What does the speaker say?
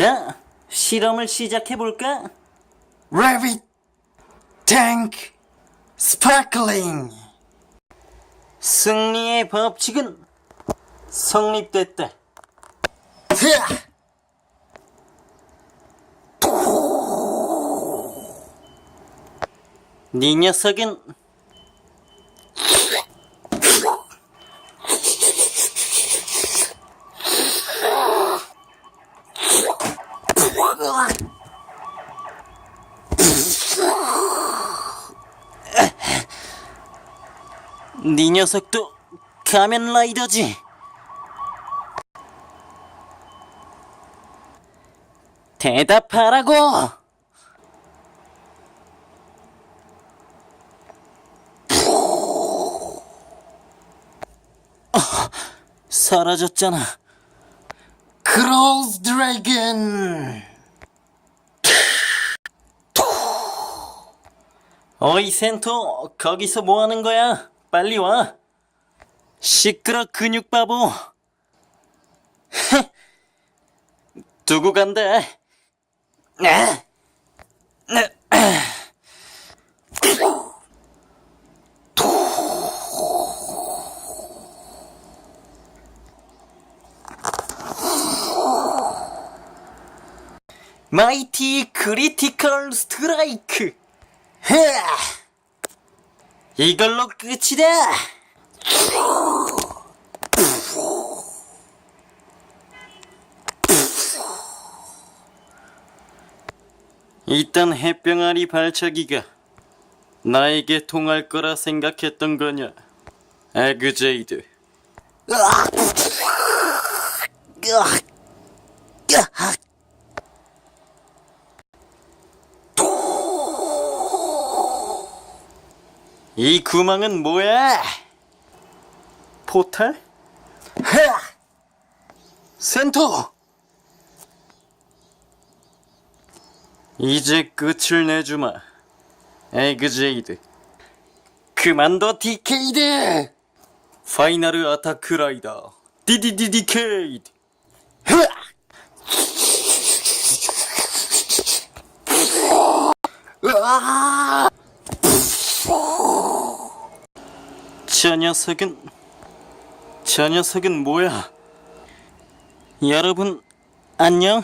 자, 실험을 시작해볼까? Rabbit Tank Sparkling 승리의 법칙은 성립됐다. 흐아! 네 녀석은 네 녀석도 가면 라이더지. 대답하라고. 사라졌잖아. Cross Dragon 어이 센토 거기서 뭐 하는 거야? 빨리 와. 시끄러 근육 바보. 두고 간다. 아. 아. 마이티 크리티컬 스트라이크. 흐아! 이걸로 끝이다. 이딴 햇병아리 발차기가 나에게 통할 거라 생각했던 거냐? 에그제이드. 이 구멍은 뭐야? 포탈? 흐아! 센터! 이제 끝을 내주마. 에그제이드. 그만둬 디케이드! 파이널 아타크 라이더. 디디디디케이드. 흐아! 으아! 저 녀석은 저 녀석은 뭐야? 여러분 안녕?